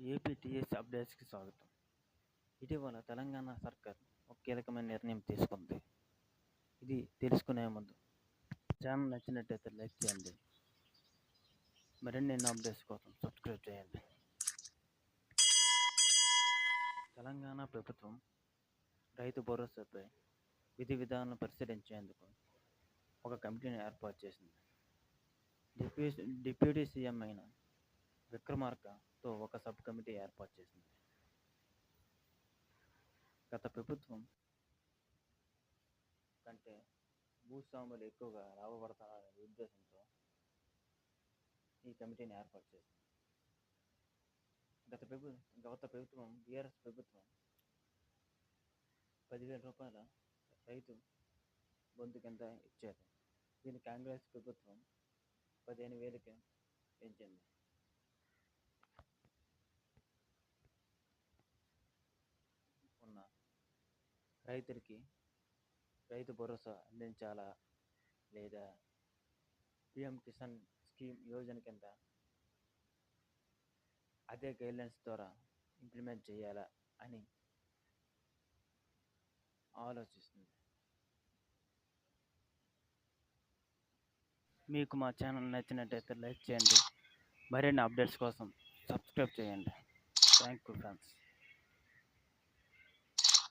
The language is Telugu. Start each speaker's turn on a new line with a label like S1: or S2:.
S1: ఏపీటీఎస్ అప్డేట్స్కి స్వాగతం. ఇటీవల తెలంగాణ సర్కార్ ఒక కీలకమైన నిర్ణయం తీసుకుంది. ఇది తెలుసుకునే ముందు ఛానల్ నచ్చినట్టయితే లైక్ చేయండి. మరిన్ని ఎన్నో అప్డేట్స్ కోసం సబ్స్క్రైబ్ చేయండి. తెలంగాణ ప్రభుత్వం రైతు భరోసాపై విధి విధానాలను పరిశీలించేందుకు ఒక కమిటీని ఏర్పాటు చేసింది. డిప్యూ డిప్యూటీ సీఎం అయిన విక్రమార్క విక్రమార్కతో ఒక సబ్ కమిటీ ఏర్పాటు చేసింది. గత ప్రభుత్వం కంటే భూస్వాములు ఎక్కువగా లాభపడతారనే ఉద్దేశంతో ఈ కమిటీని ఏర్పాటు చేసింది. గత ప్రభు గత ప్రభుత్వం బీఆర్ఎస్ ప్రభుత్వం పదివేల రూపాయల రైతు బొంతు కింద ఇచ్చేది. దీన్ని కాంగ్రెస్ ప్రభుత్వం పదిహేను వేలకి పెంచింది. రైతులకి రైతు భరోసా అందించాలా లేదా పిఎం కిసాన్ స్కీమ్ యోజన కింద అదే గైడ్లైన్స్ ద్వారా ఇంప్లిమెంట్ చేయాలా అని ఆలోచిస్తుంది. మీకు మా ఛానల్ నచ్చినట్టయితే లైక్ చేయండి. మరిన్ని అప్డేట్స్ కోసం సబ్స్క్రైబ్ చేయండి. Thank you friends.